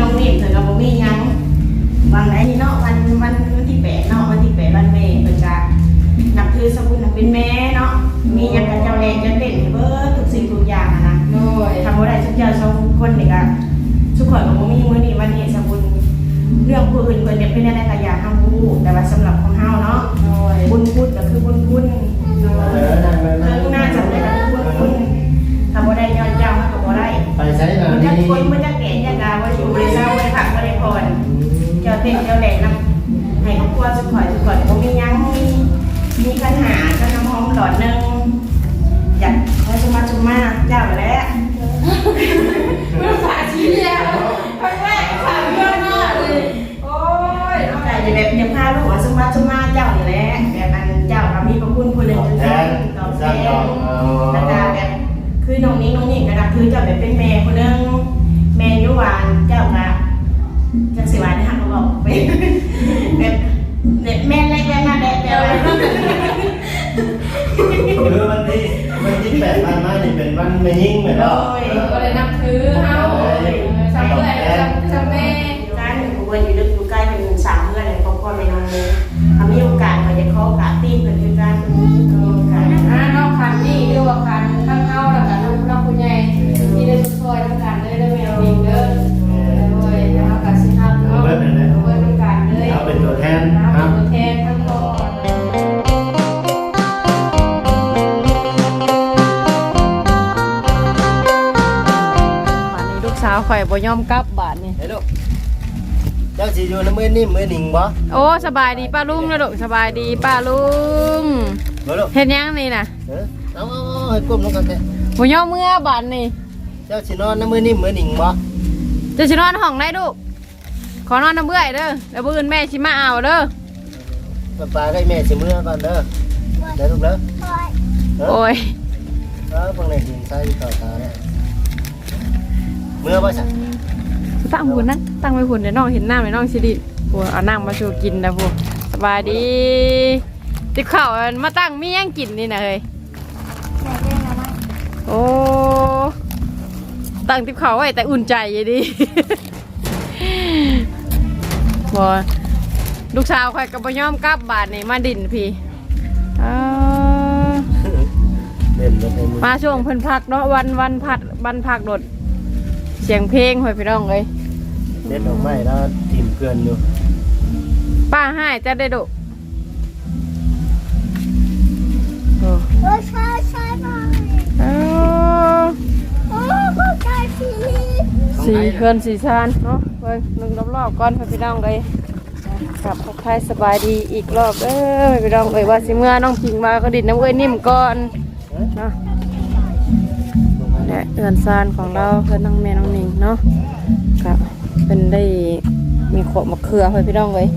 น้องนิ่มเพิ่นก็บ่มีหยังวันไหนเนาะวันวันวันที่แปดเนาะวันที่แปดวันแม่เพิ่นก็นับถือสกุลนับเป็นแม่เนาะมีหยังกับเจ้าแรงจะเล่นให้เบิดทุกสิ่งทุกอย่างอะนะโดยทำบ่ได้ทุกอย่างสองคนนี่ก็ทุกคนก็บ่มีมื้อนี้วันนี้สกุลเรื่องผู้อื่นเพิ่นเนี่ยเป็นอะไรก็อยากทำรู้แต่ว่าสำหรับของเฮาเนาะโดยบุญคุณก็คือบุญคุณโดเออ ช้หน่อยมันนี่จะคนมันจะแก่ยากาว่าอยู่บริษัทบริษัทบริพรเจ้าเต้นเจ้าแหล่นำให้ครอบครัวสุขอยสุขอยบ่มีหยังมีมีปัญหาก็น้ำหอมหลอดหนึงอยากขอสมาชุมาเจ้าแหละเมื่อสาชีแล้วครั้งแรกสามเดือนมากเลยโอ้ยเอาแต่อย่าแบบอย่าพาลูกว่าสมาชุมาเจ้านี่แหละแบบอันเจ้าก็มีพระคุณผู้หนึ่งแททุกนตอบแทสร้างนดอกเอแล้วก็อแบบคือน้องนี้น้องนี่ก็นะคือเจ้าแบบเป็นแม่คนหนึง วันที่แปดพันมานี่เป็นวันไม่ยิ่งเหมือนเนาะก็เลยนับถือเฮาสามเดือน ข่อยบ่ยอมกลับบาดนี้เฮ้ยลูกเจ้าสิอยู่ในมือนิ่มมือหนิงบ่โอ้สบายดีป้าลุงนะลูกสบายดีป้าลุงบ่ลูกเฮ็ดหยังนี่น่ะเออเอาเอาเอาให้ก้มลงกันแท้บ่ยอมเมื่อบาดนี้เจ้าสินอนในมือนิ่มมือหนิงบ่จะสินอนห้องได้ลูกขอนอนน้ำเบื่อยเด้อแล้วมื้ออื่นแม่สิมาเอาเด้อป้าป้ากับแม่สิมื้อก่อนเด้อเด้อลูกเด้อเออโอ้ยเออเบิ่งในหินใส่ต่อตาเนี่ย มื้อบ่ซะตั้งหุ่นนะตั้งไว้หุ่นเดี๋ยวน้องเห็นหน้าเดี๋ยวน้องสิดิปัวเอานั่งมาชูกินนะปัวสบายดีติบข้าวมาตั้งมีหยังกินนี่นะเฮ้ยโอ้ตั้งติบข้าวไว้แต่อุ่นใจอยังดีบอลูกสาวข่อยกับบยอมกลับบาทนี่มาดินพี่อ้าวเล่นเล่นในมือมาช่วงเพิ่นพักเนาะวันวันพัดวันพักโดด เสียงเพลงหอยพี่น้องเลยเล่นดอกไม้แล้วทีมเพื่อนอยู่ป้าให้จะได้ดุโอ้โอ้ใช่ใช่ไหมเอ้าโอ้ก็ใช่สิสีเพื่อนสีชานเนาะเพิ่นหนึ่งรอบๆก่อนให้พี่น้องเลยกลับทักทายสบายดีอีกรอบเด้อให้พี่น้องเลยว่าสิเมื่อน้องพิงมาก็ดินน้ำเอ้ยนิ่มก่อนเนาะ และเอือนซานของเราเพื่อนน้องแม่น้องหนิงเนาะก็เป็นได้มีขวดมะเขือให้พี่น้องเลย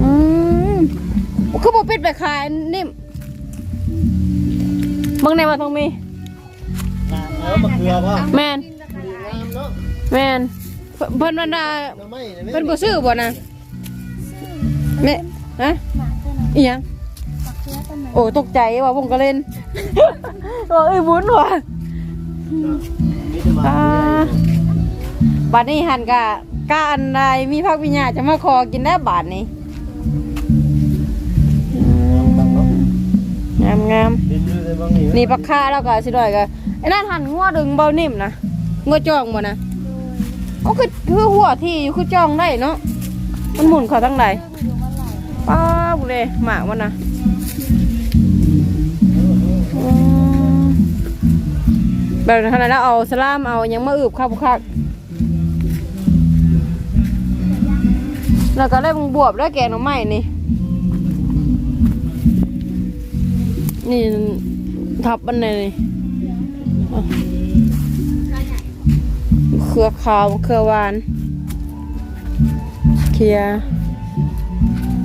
อืมคือบอกปิดไปขายนิ่มเบิ่งในว่าต้องมีเออมะเขือพ่อแมนงามเนาะแมนเพิ่นเพิ่นวันดาหน่อไม้เนี่ยเพิ่นบ่ซื้อบ่นะแม่ฮะอีหยังโอ้ตกใจว่าผมก็เล่นว่าเอ้ยบุญว่ะ มีแต่มาอ่าบัดนี้หันกะกะอันใดมีพักวิญญาณจะมาขอกินได้บาทนี้งามงามดินอยู่ในบางนี่นี่ปักค่าแล้วก็สิดอยก็ไอ้นั่นหันงัวดึงเบานิ่มนะงัวจ้องบ่นะเอาคือคือหัวที่อยู่คือจ้องได้เนาะมันหมุนเขาทั้งใดป้าบุเลยหมากมันนะ แบบขนาดแล้วเอาสลามเอายังมาอึบข้าวคักแล้วก็เล่มบวบแล้วแกงหน่อไม้นี่ นี่ทับมันเลยนี่เครือขาวเครือวาน เคลีย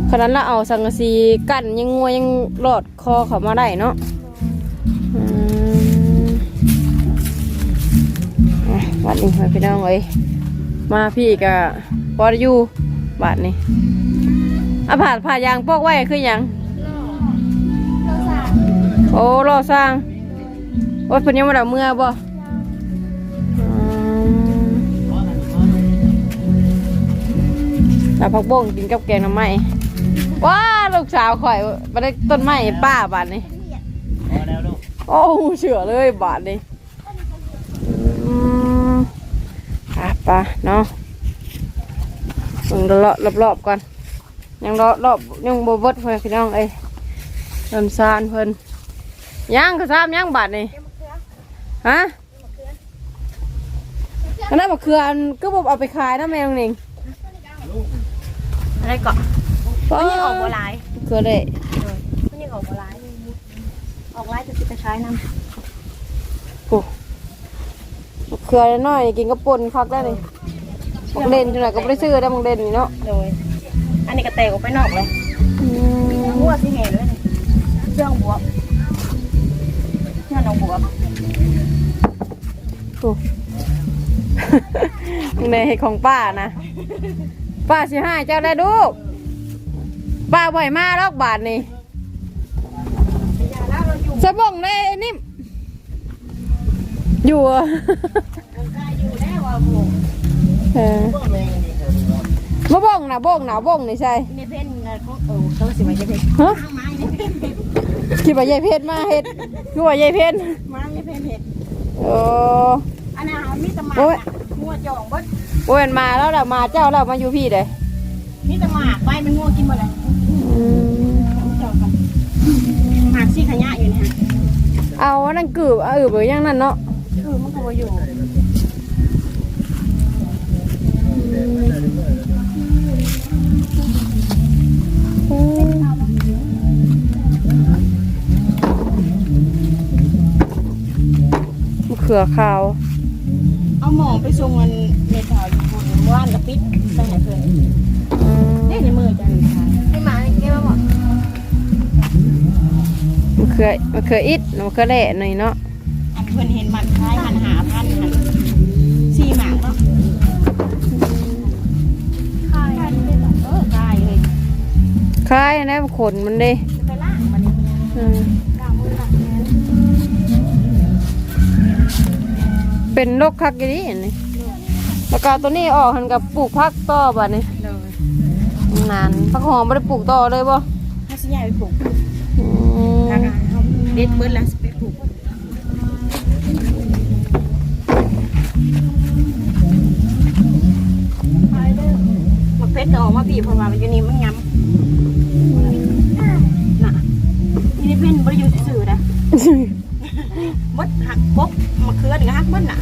ขนาดละเอาสังกะสีกั้นยังงัวยังหลอดคอเขามาได้เนาะ อะบัดนี้มาพี่น้องเอ้ยมาพี่กับปอดอยู่บาดนี้อะผ่านผ่ายางปอกไว้คือหยังโอ้รอสร้างโอ้ยเพิ่นยังบ่ได้เอามื่อบ่อืมแล้วผักบ้งกินกับแกงหน้ำไม้ว้าลูกสาวข่อยมาได้ต้นไม้ป้าบาทนี้พอแล้วลูกโอ้เชื่อเลยบาทนี้อืมอะไปะเนาะมึงเลาะรอบๆก่อนยังเลาะรอบยังบวบดเพื่อนพี่น้องเอ้ยเริ่มซานเพิ่นยังก็ซ้ำยังบาทนี่ฮะอันนั้นมะเขืออันก็บอกเอาไปขายนะแม่น้องหนิงอะไรเกาะมันยังออกบัวลายเขือได้มันยังออกบัวลายออกลายจะสิไปขายน้โอ้มะ เขือน้อยๆกินก็ปนคักได้เลยมักเล่นจังไหนก็ไม่ได้ซื้อได้มักเล่นนี่เนาะำโดย อันนี้ก็แตกออกไปนอกเลยอืมหัวสิเห็นเลยนี่เรื่องบวบเรื่องน้องบวบโอ้ ในเห็ดของป้านะป้าสิให้เจ้าได้ดูกป้าบ่อยมาลอกบาทนี่สะบงได้นิ่ม อยู่อะอยู่แล้วว่าบวบเออพวกแมงดีเถอะเนาะมาบ่งนะบ่งนะบ่งนี่ใช่ในเพ่นนะเขาเออเขาสิมาจะเพ่นฮะไม้ในเพ่นคิดว่ายายเพชรมาเฮ็ดคิดว่ายายเพชรไม้ในเพ่นเห็ดโอ้อันนั้นมีแตะมาโอ้ยงัวจองบดโอ้ยมาแล้วล่ะมาเจ้าแล้วมาอยู่พี่เด้มีแตะหมากไปมันงัวกินหมดเลยอืมจองกันหมากซี่ขยะอยู่นี่ฮะเอาอันนั่นกืบเอาอืบหรือยังนั่นเนาะคือมันก็ บ่อยู่มะเขือขาว เอาหมอไปส่งเงินเมทาวอยู่บนว่านกระปิดไปให้เพื่อนอืมได้ในมือจันค่ะให้หมาเก็บมาหมดมะเขือมะเขืออิดมะเขือแหล่หน่อยเนาะอัน เพื่อนเห็นมันคล้ายมันหาพันหันสี่หมากเนาะคายเออคายเลยคล้ายนะขนมันเด้จะไปล่างมันอืมกลางมือหลังแม่เป็นโรคคักกี่นี่นี่แล้วก็ตัวนี้ออกหันกับปลูกพักต่อบ่ะนี่เลยนานพักหอมไม่ได้ปลูกต่อเลยบ่ถ้าสิยายไปปลูกอืมทางการเขาเด็ดเบิดแล้ว ออกมาบีบเพราะว่ามันอยู่นี่มันย้ำน่ะนี่นี่เพ่นบริยูสื่อๆนะมดหักกบมะเขือนี่ก็หักมดน่ะ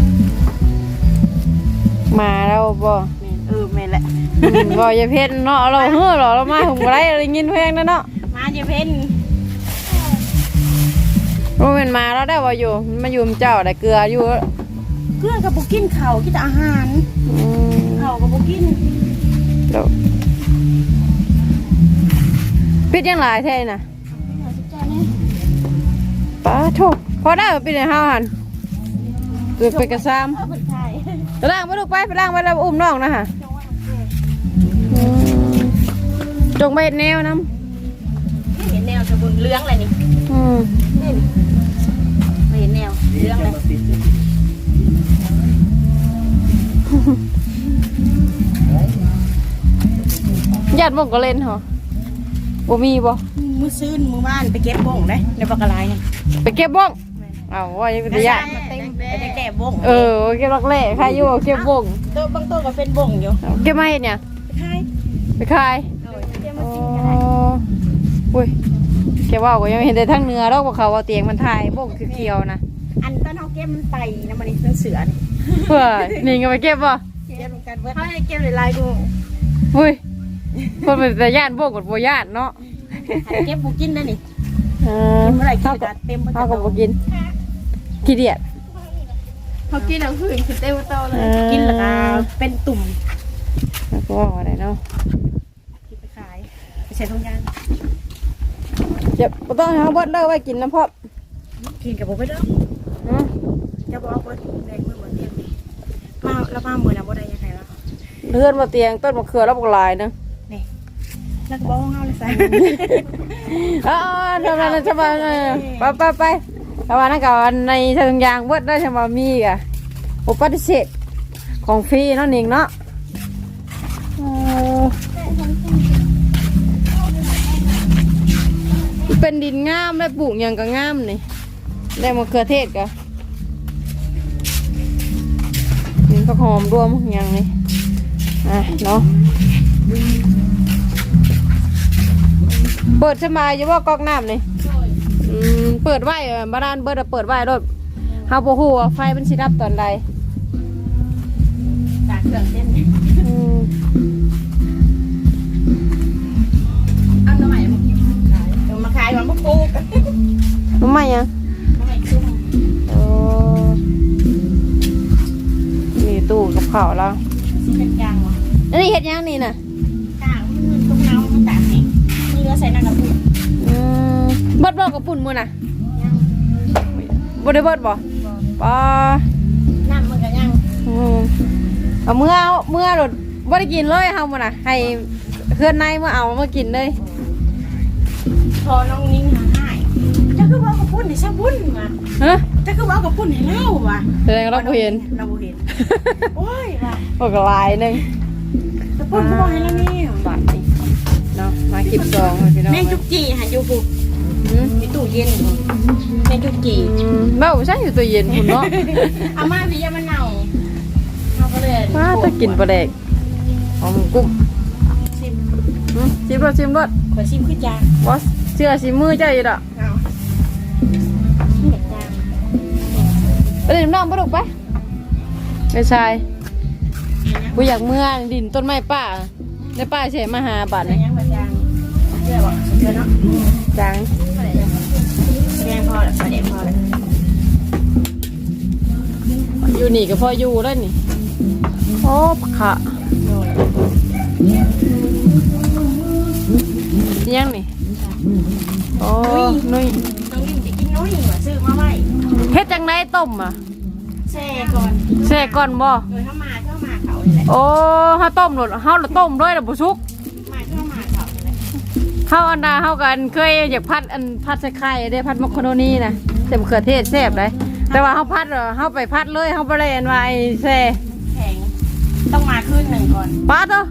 มาแล้วบ่แม่นเออแม่นแหละอืมบ่อย่าเพ็ดเนาะเราเฮ้อหรอเรามาหุงไรอะไรยินเพลงนั่นเนาะมาเยาเพ่นบ่แม่นมาแล้วได้บ่อยู่มันมาอยู่มเจ้าได้เกลืออยู่เพื่อนกับบุกินเขาวกินแต่อาหารอืมเขาวกับบุกินเดี๋ยว ปิดยังหลายแท้น่ะป้าโทษพอได้บ่ปิดให้เฮาหั่นเกิดไปกระซามเออคนไทยไปล้างไปลูกไปไปล้างไปแล้วอุ้มน้องนะฮะจงไปเฮ็ดแนวน้เห็นแนวสบุนเลื้องอะไรนี่ำอืมนี่นี่ไม่เห็นแนวดีเลื้องจะเลยมาติดอยู่ญาติบ่งก็เล่นเหรอ บ่มีบ่มือซื้นมือบ้านไปเก็บบ่งเลยในปากกาลายนี่ไปเก็บบ้งอ้าวว่ายังเป็นญาติมาเต็มไปแก่บ่งเออเก็บรักแร่ใครอยู่เก็บบ้งโต๊ะบางโต๊ะก็เป็นบ่งอยู่เก็บมาเฮ็ดเนี่ยไปขายไปขายเอาไว้เตรียมอ๋มาอกินกันได้อุ้ยแกว่าก็ยังเห็นแต่ทั้งเนื้อแล้วว่าเขาเอาเตียงมันถ่ายบ้งเขียวๆนะอันต้นเฮาเก็บมันไตนะมันนี่เป็นเสือนี่เพื่อนี่ก็ไปเก็บบ่เก็บเหมือนกันเบิดเขาให้เก็บหลายๆกูอุ้ย คนเป็นแต่ญาติบ้งกับบ่ญาติเนาะให้เก็บบุกินได้นี่เออกินเมื่อไหร่กิเท่านกัจะบเต็มมันเท่ากับบ่กินขี้เดียดเขากินแล้วคือคือเต็มโตเลยเออกินแล้วก็เป็นตุ่มแล้วก็ว่าอะไรเนาะกินไปขายไปใช้ทุ่งยางเจ็บบ่ต้องเอาเบิดเลิกไว้กินน้ำพอบกินกับบุไปเด้ออืมจะบอกว่าแดงมือบนเตียงมาแล้วมามือนะบ่ได้ยังไงล่ะเลื่อนมาเตียงต้นมะเขือแล้วบอกลายเนึง นี่แล้วก็บอกว่าเงาเลยใส่ออทำอะไรจะมาไปไปไปเพราะว่านั่นก็ในทางยางเบิดได้ใช่ไหมมีอะอุปฏิเสธของฟรีนั่นเองเนาะเป็นดินงามได้ปลูกอย่างก็งามนี่ได้มะเขือเทศก็นี่ผักหอมรวมอย่างนี้อะเนาะ เปิดสบายอยู่ว่าก๊อกน้ำนี่อืมเปิดไว้อะบ้านเบิดอะเปิดไว้รถเฮาบ่ฮู้ว่าไฟมันสิดับตอนใดตากเครื่องเต้นอืมเอาหน่อไม้มากินขายเดี๋ยวมาขายมันมาปลูกทำไมอะหน่อไม้ซุ่มโอ้นี่ตู้กับข้าวแล้วสิเป็นยางวะอันนี้เฮ็ดหยังนี่น่ะ ส่น้ำกระปุกอืมเบิดบ่กับปุ่นมื้อน่ะยังบ่ได้เบิดบ่ปาน้ำมันก็ยังอืมเอามื่อเอามื่อรถบ่ได้กินเลยเฮามื้อน่ะ ให้เพื่อนในมาเอามากินเลยพอน้องนิ้งหาให้จะคือว่ากับปุ่นให้ซะบุญมาฮะจะคือว่ากับปุ่นให้เล่าว่ะแสดงว่าเราบ่เห็นเราบ่เห็นโอ้ยว่ะบ่ก็หลายหนึงแต่ปุ่นก็บอกให้แล้วนี่บาทนี่ เนาะมาคลิปสองเลยพี่น้องแมงจุกจีหาอยู่ปุกอืมมีตู้เย็นแมงจุกจีอืมเบ้าใช่อยู่ตัวเย็นพุ่นเนาะเอามาพี่ยามันเน่าเอาก็เลยมาถ้ากินปลาแดกหอมกุ้งชิมอืมชิมรสชิมรสขอชิมขึ้นจานบอสเชื่อชิมมือเจ้าอยู่ดอกเอาชิมเด็ดจานไปเล่นน้ำปลาดุกไปไม่ใช่กูอยากเมื่อดินต้นไม้ป้าได้ป้าเฉยมาหาบาทอะไรนี่ยังแบบจานเชื่อบอกเชื่อเนาะจังอะไรยังแดงพอแล้วแดงพอแล้วอยู่นี่ก็พออยู่แล้วนี่โอ้ปะขะยังนี่โอ้นุ้ยน้องยิ้มจะกินน้อยว่ะซื้อมาไว้เฮ็ดจังไดต้มอะแช่ก่อนแช่ก่อนบ่โดยเข้ามาเข้ามาเขาเลยแหละโอ้เฮาต้มโลดเฮาละต้มด้วยล่ะบ่สุก เฮาอันดาเฮากันเคยอยากพัดอันพัดใส่ไข่ได้พัดมักโคโนนีนะเต็มะเขือเทศแซ่บเลยแต่ว่าเฮาพัดเหรอเฮาไปพัดเลยเฮาบ่ได้อันว่าไอ้แซ่แข็งต้องมาขึ้นหนึ่งก่อนป้าเด้อ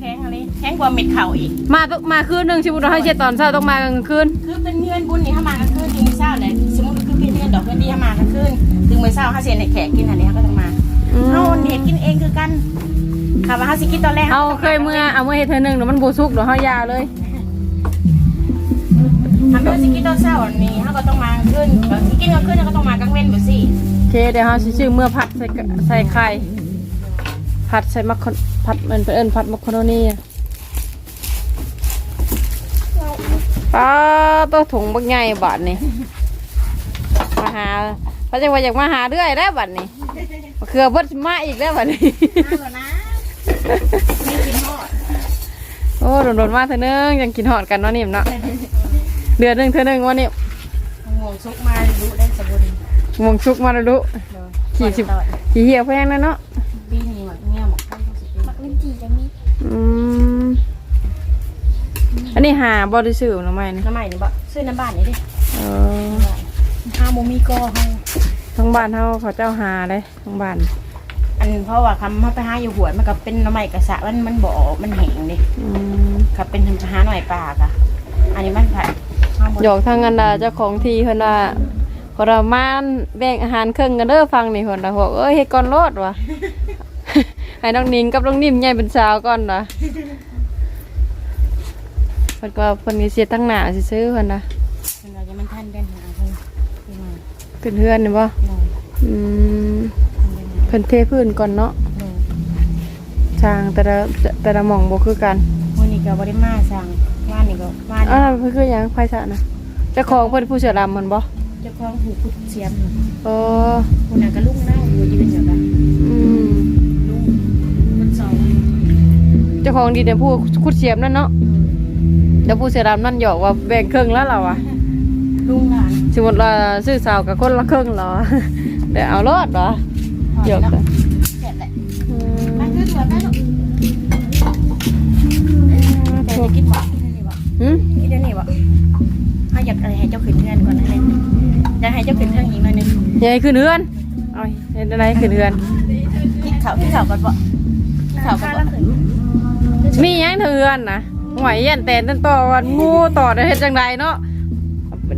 แข็งอะไรแข็งกว่าเม็ดเข่าอีกมาต้องมาคืนหนึงสิบ่ต้องให้เช็ดตอนเช้าต้องมากลางคืนคือเป็นเงื่อนบุญนี่ถ้ามากลางคืนถึงมื้อเช้าเลยสมมติคือเป็นเงื่อนดอกเพื่อนดีถ้ามากลางคืนถึงมื้อเช้าถ้าเสียในแขกกินอันนี้เขาก็ต้องมาอืมเฮาเห็ดกินเองคือกันค่ะว่าเฮาสิกินตอนแรกเฮาเคยเมื่อเอามื่อเฮ็ดเทื่อหนึงเดี๋ยวมันบ่สุกเดี๋ยวเฮายาเลย ทำให้สิกินตอนเช้าอันนี้เฮาก็ต้องมากลางคืนบางทีกินกลางคืนเราก็ต้องมากลางเว้นบ่สิโอเคเดี๋ยวเฮาสิชื่อเมื่อพัดใส่กะใส่ไข่ผัดใส่มักโคผัดมันเป็นเอิ้นผัดมักโคโนนีอะป้าตัวถุงบักใหญ่บาดนี่มาหาพระจังว่าอยากมาหาเรื่อยแล้วบัดนี้มะเขือเบิดมาอีกแล้วบัดนี้มาแล้วนะไม่กินฮอดโอ้โดนๆมาเธอนึงยังกินหอดกันเนาะนิ่มเนาะ เดือนหนึงเธอนึงวันนี้งงซุกมารู้ได้สบุญมงชุกมาแล้วดูขี่สิบขี่เหี่ยวแพงนะเนาะปีนี้หมดเงี้ยหมดไปทุกสิบปีปักลิ้นจีจะมีอืมอันนี้หาบริสุทธิ์หรือไม่นี่น้ำใหม่นี่บ่ซื้อน้ำบ้านนี่ดิเออห้าโมมีก็เฮาทั้งบ้านเฮาเขาเจ้าหาเลยทั้งบ้าน อันเพราะว่าคำเขาไปหาอยู่หวยมันก็เป็นน้ำใหม่กระสะมันมันบ่มันแห้งดิอืมครับเป็นหาหน่อยปลากอะอันนี้มันผัด หยอกทางกันดาเจ้าของทีเพิ่นว่าพอเรามานแบ่งอาหารครึ่งกันเด้อฟังนี่เพิ่นว่าบอกเอ้ยเฮ็ดก่อนโลดว่ะ ให้น้องนิงกับน้องนิ่มใหญ่เป็นสาวก่อนว่ะเพิ่นก็เพิ่นก็เสียทั้งหน้าซื่อๆเพิ่นน่ะเราจะมันทันเป็นหาเพิ่นที่มาขึ้นเฮือนนี่บ่หน่อยอืมเพิ่นเทพื้นก่อนเนาะหน่อยช่างแต่ละแต่ละหม่องบ่คือกัน นนี้ก็บริมาสั่งว่านนี่ก็ว่านอ่าเพิ่นคือหยังไผซะนะเจ้าของเพิ่นผู้เสือดำมันบ่เจ้าของผูกพุดเสียมเออคนนั้นก็ลุงเล่าอยู่ยืนอยู่กันอืมลุงมันสองเจ้าของดีเนี่ยผู้ขุดเสียมนั่นเนาะแล้วผู้เสือดำนั่นหยอกว่าแบ่งครึ่งแล้วเราอะลุงหลานสมมุติว่าซื้อสาวกับคนละครึ่งเหรอเดี๋ยวเอารอดเหรอหยอกเนาะกันเสร็จแหละอืมันมคือตัวแม่ เขาอยากให้เจ้าขึ้นเพื่อนก่อนนั่นแหะอยากให้เจ้าขึ้นเพื่อนอีกหนึ่อยหนึงยายขึ้นเรือนโอ้ยยี่อะไรขึ้นเรือน กินข่าวกินข่าวก่อนบ่กินข่าวก่อนบ่มีหยังเถื่อนนะหวยยันแตนต้นต่อวันงูต่อได้เฮ็ดจังไดเนาะ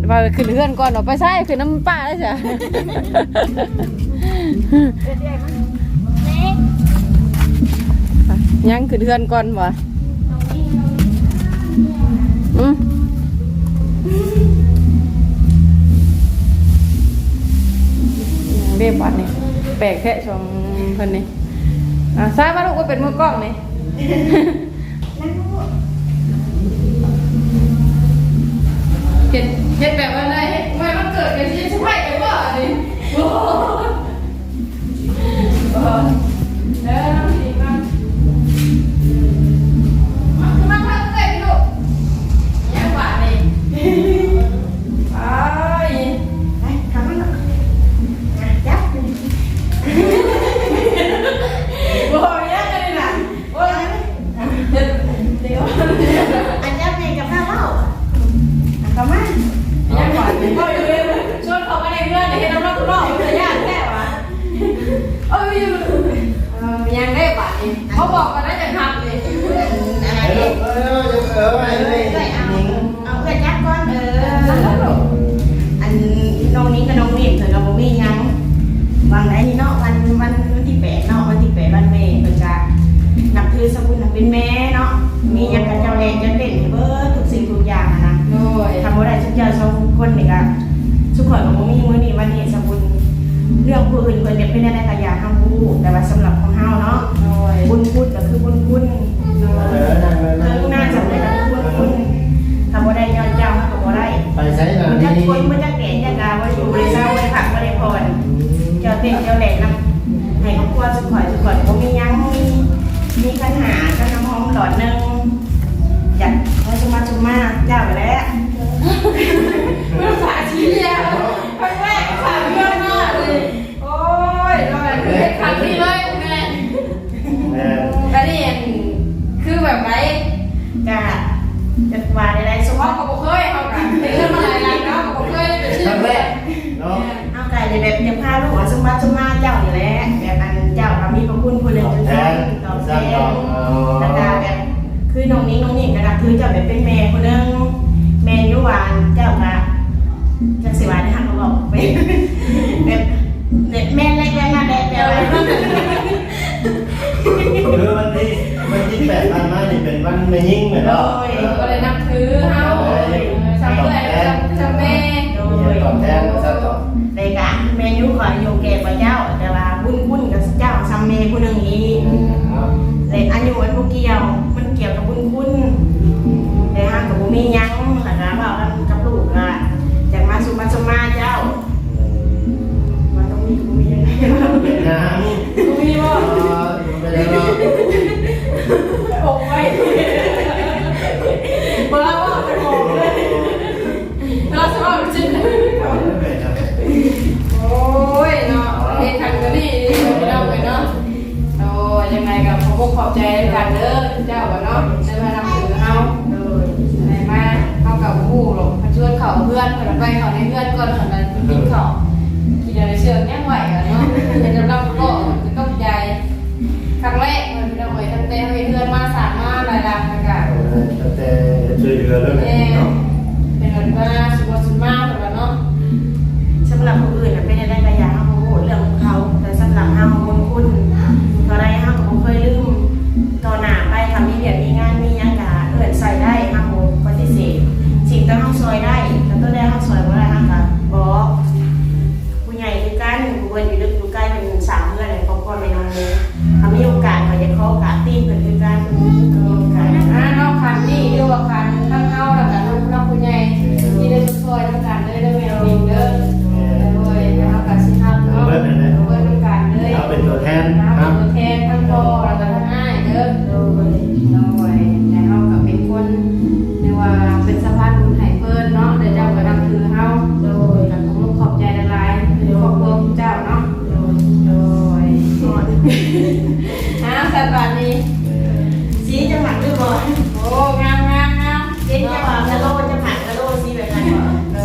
ไปขึ้นเรือนก่อนเนาะไปใช่ขึ้นน้ำป้าได้จ้ะ ยังขึ้นเรือนก่อนบ่อืม ด้บาดนี่แปลกแค่ชมเพิ่นนี่อาซ้ายมาลูกก็เป็นมือกล้องนี่เฮ็ดเฮ็ดแบบว่าอะไรเฮ็ดไมมันเกิดกันที่ช่วยกันบ่อันนี้ ยังหวานก็อยู่เลยชวนเขาไปในเพื่อนในเห็นน้องรอบๆจะยากแค่วะเอ้ยยังได้บาทเขาบอกกันน่าจะทำเลยเออเออเออไปเลยเอาเกิดยักก้อนเอออันนองนี้กับนองนี่เธอกับโบวี่ยังวางไหนนี่เนาะวันวันที่แปดเนาะวันที่แปดวันเมย์เพิ่นจะนับถือสกุลนับเป็นแม่ ผู้อื่นเพิ่นจะเป็นได้ก็อยาห้ามพูดแต่ว่าสำหรับของเฮาเนาะบุญพูด อกขอบใจในการเด้อเจ้าว่เนาะเดินมารับถือเฮาโดยอะไรมาเฮากับผู้หลงมาชวยเขาเพื่อนเพิ่นไปเขาในเพื่อนก่อนเพิ่นไปกินเขากินอะไรเชืองแน่ไหวอะเนาะเป็นรับรับก็ต้องใจครั้งแรกเหมือนไปเอาไว้ต้งแต่เพื่อนมาสามมาหลายลังนะคะตั้งแต่ช่วยเหลือเรื่องนี้เนาะเป็นวันมาสุขสุขมาก ดบาทนี้สีจะหมักหรือบ่โอ้งามงามงามเด็กจะหมักแล้วโลจะหมักแล้วโลสีแบบไหนโอ้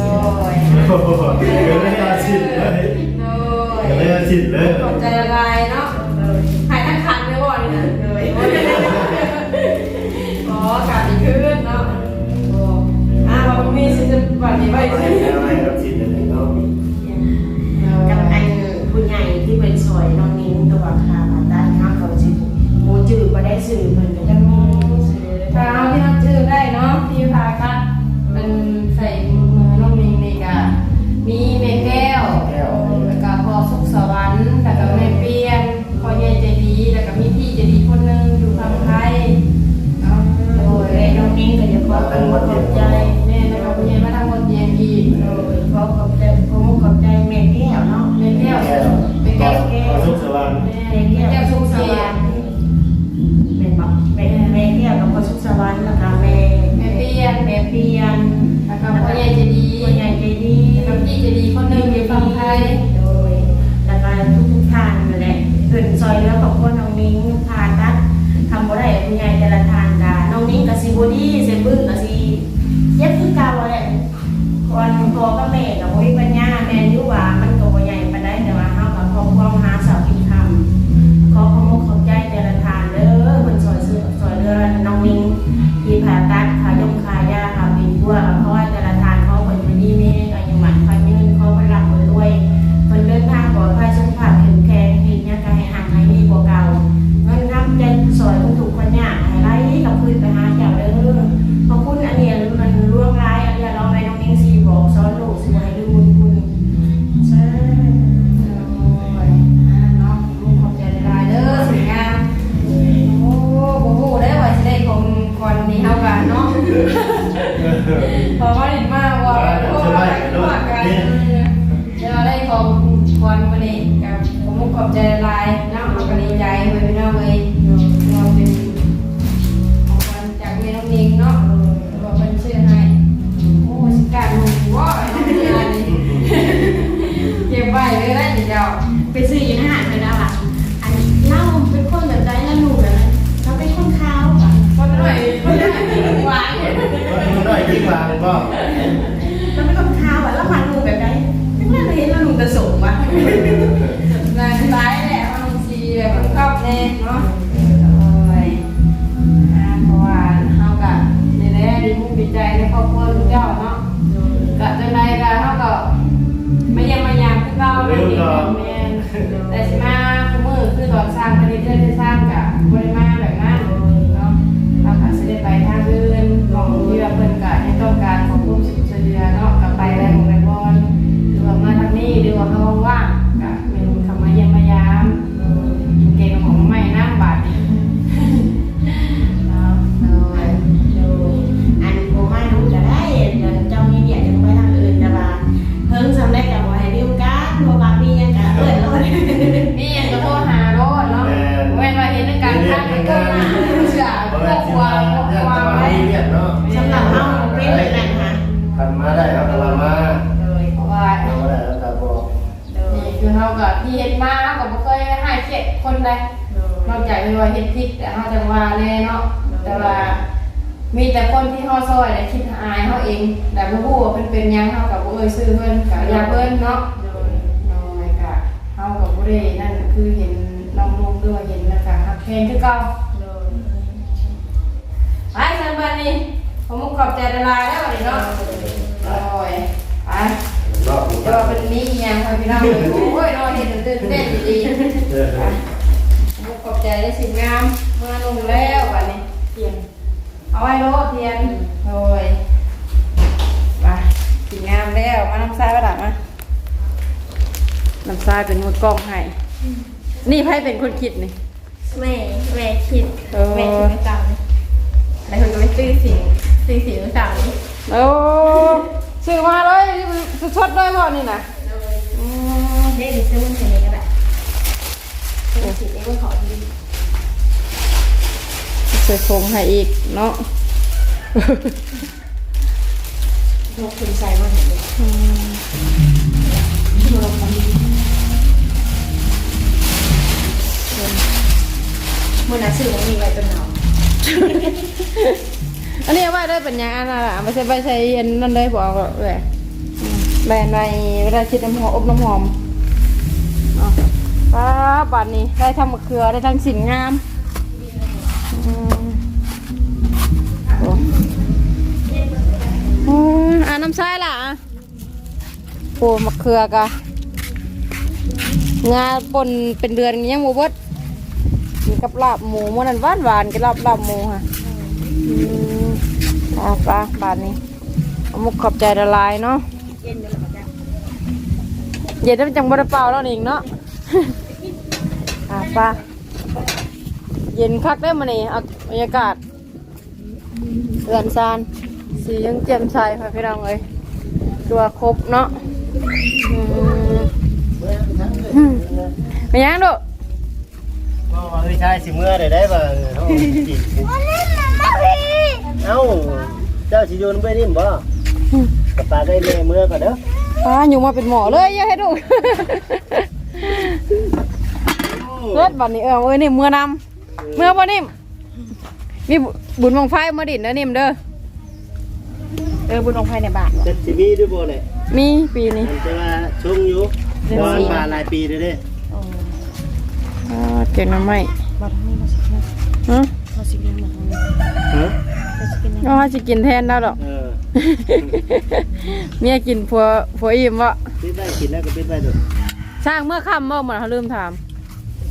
ยโอ้เดี๋ยวเลยอาชิดเลยเดี๋ยวเลยอาชิดเลยขอใจอะไรเนาะ งว่ะนายร้ายแหละบางทีแบบมันชอบแน่เนาะโอ้ยอ่าเพราะว่าเฮากะในแน่ดีมุกดีใจในครอบครัว อกจากมีว่าเฮ็ดผิดแต่เขาจะว่าแน่เนาะแต่ว่า มีแต่คนที่เฮาซอยและคิดอายเฮาเองแต่บ่ฮู้ว่าเพิ่นเป็นหยังเฮาก็บ่เอ่ยชื่อเพิ่นก็อย่าเพิ่นเนาะน้อยกะเฮากับบ่ได้นั่นคือเห็นน้องลุงด้วยเห็นแล้วก็ฮักแพงคือเก่าไปสันบันนี้ผมขอบใจละลายแล้วบัดนี้เนาะโอ้ยไปรอบจะว่าเป็นนี้อีหยังค่ะพี่น้องเลยโอ้ยรอเห็นตื่นเต้นดีๆไปผมขอบ ใจได้สิงามเมื่อลงแล้วบัดนี้เทียนเอาไว้โลดเทียนโอ้ยไปสิงามแล้วมาน้ำซ้ายประดับมาน้ำทรายเป็นมือกล้องให้นี่ไพ่เป็นคนคิดนี่แม่แม่คิดเออแม่คิดไม่จำเลยแล้วคนก็ไม่ซื้อสิ่งซื้อสิ่งไม่จำนี่โอ้ซื้อมาเลยสดๆด้วยบ่นี่นะอืมได้หรือซื้อมันสิ่งนี้ก็ได้ซื้อสิ่งนี้ก็ขอดีใส่ฟงให้อีกเนาะลงทุนใส่มันเลยมือนักซื้อมันมีไว้จนหนาวอันนี้เอาไว้ได้ป็นหยังอันน่ะไม่ใช่ไปใช้อันนั่นเลยบอกเลยแบรนด์ในเวลาชิดน้ำหอมอบน้ำหอม ป้าบัดนี้ได้ทั้งมะเขือได้ทั้งสินงามอืมโอ้อืมอ่าน้ำใช่ล่ะอะโอ้มะเขือกะงาปนเป็นเดือนยังโมเบิดกินกับลาบหมูมันนั่นหวานหวานกับลาบลาบหมูค่ะอืมอ่าปลาบาทนี้เอามุกขอบใจละลายเนาะเย็นเลยเป็นแล้วจังบไดเปล่าแล้วนี่เนาะ อ่าปลาเย็นคักได้มานี่เอาบรรยากาศเรือนซานสียังเจียมใสค่ะพี่น้องเอ้ยตัวครบเนาะอืมอืมเป็นยังดูก็ว่าเอ้ยชายสิเมื่อได้ได้บ่เฮาจิตเอ้าเจ้าสิโยนไปนี่บ่กับปลาได้แม่เมื่อก่อนเด้อป้าอยู่มาเป็นหมอเลยอย่าให้ดู เลิศบัดนี้เออเอ้ยนี่เมื่อนำเมื่อบ่นิ่มมีบุบุญบังไฟมาดินเด้อนิ่มเด้อเออบุญองค์ภายในบ้านจะสิมีด้วยบ่เนี่ยมีปีนี้มันจะว่าช่วงอยู่วางมาหลายปีเลยเด้อ่าเก่งน้ำไหมบัดนี้มาสิกินฮะมาสิกินหมดเลยฮะมาสิกินก็จะกินแทนแล้วดอกเออเมียกินผัวผัวอิ่มวะปิดไว้กินแล้วก็ปิดไว้เด้อ สร้างเมื่อค่ำเมื่อเหมือนเขาลืมถาม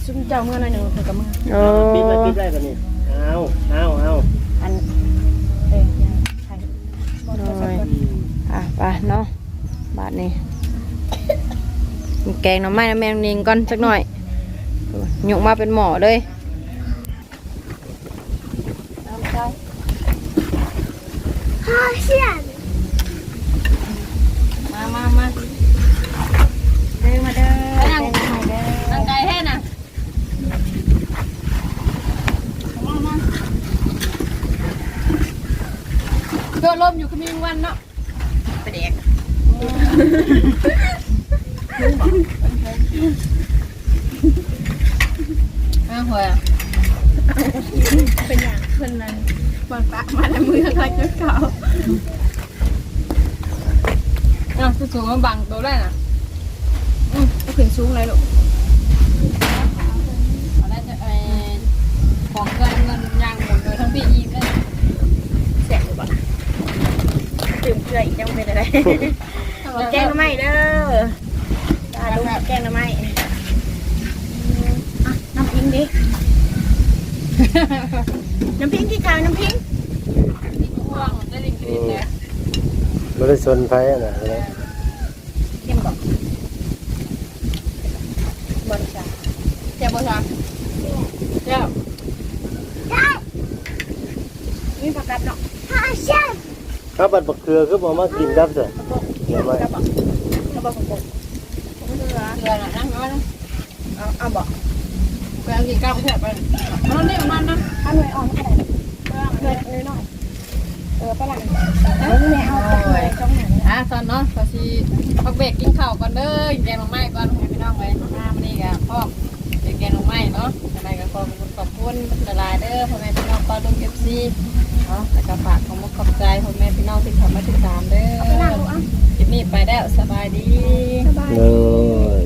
ซุ่มเจ้าเมื่อหน่อยหนึ่งคือกับเมื่อโอ้ปิดไว้ปิดไว้แบบนี้เอาเอาเอาอันเออใช่บอลโอ้ใส่ยก่อนอะไปเนาะบาทนี้กินแกงหน่อไม้น้ำแมงนิงก่อนสักหน่อยหยกมาเป็นหมอเลยน้ำใส่มามามา เดินมาเด้อ นั่ง เดินมาเด้อ ตั้งใจแท้น่ะตัวลมอยู่ก็มีวันเนาะ ไปเด็ก อ้าวหัวเป็นอย่างเพิ่นนั้นบอลปะมาในมืออะไรก็เก่าอ้าวสูงๆมันบังตัวได้น่ะอืมเอาขึ้นสูงเลยลูกเอาได้จะไอของเงินเงินยางหมุนโดยทั้งปีอีกเลยแสบอยู่บ่ตื่มเกลืออีกยังเป็นอะไรแกงหน่อ ไม้เด้อตาดูแกงหน่อไม้อะน้ำพริงดิ น้ำพริงที่ขาวน้ำพริงว่างได้ลิงกรีนเลยบ่ได้สนไผอะนะเข้มบอกบริจาคเจ้าบ่ชาเจ้ามีผักกาดเนาะข้าวบัดบักเกลือคือบ่มากินครับเด้อเดี๋ยวมากระบอกกระ บอกของผมผมเกลือเดือนน่ะนั่งมานั่งเอาเอาบอกไปเอากินข้าวแทบไปมันนี่มันนะเอาหน่วยอ่อนก็ได้หน่วยหน่วยหน่อยเออปลาหลังเออแม่เอาหน่วจ้องหน่อยอะตอนเนาะพอสิพักเบรกกินข้าวก่อนเด้อแกงลงไม้ก่อนให้พี่น้องไว้มามื้อนี้ก็พ่อแกงลงไม้เนาะอะไรก็ขอบคุณขอบคุณละลายเด้อพ่อแม่พี่น้องปอลุง FC เนาะแล้วก็ฝากของมุกขอบใจพ่อแม่พี่น้องที่เข้ามาติดตามเด้อ คลิปนี้ไปแล้วสบายดี เลย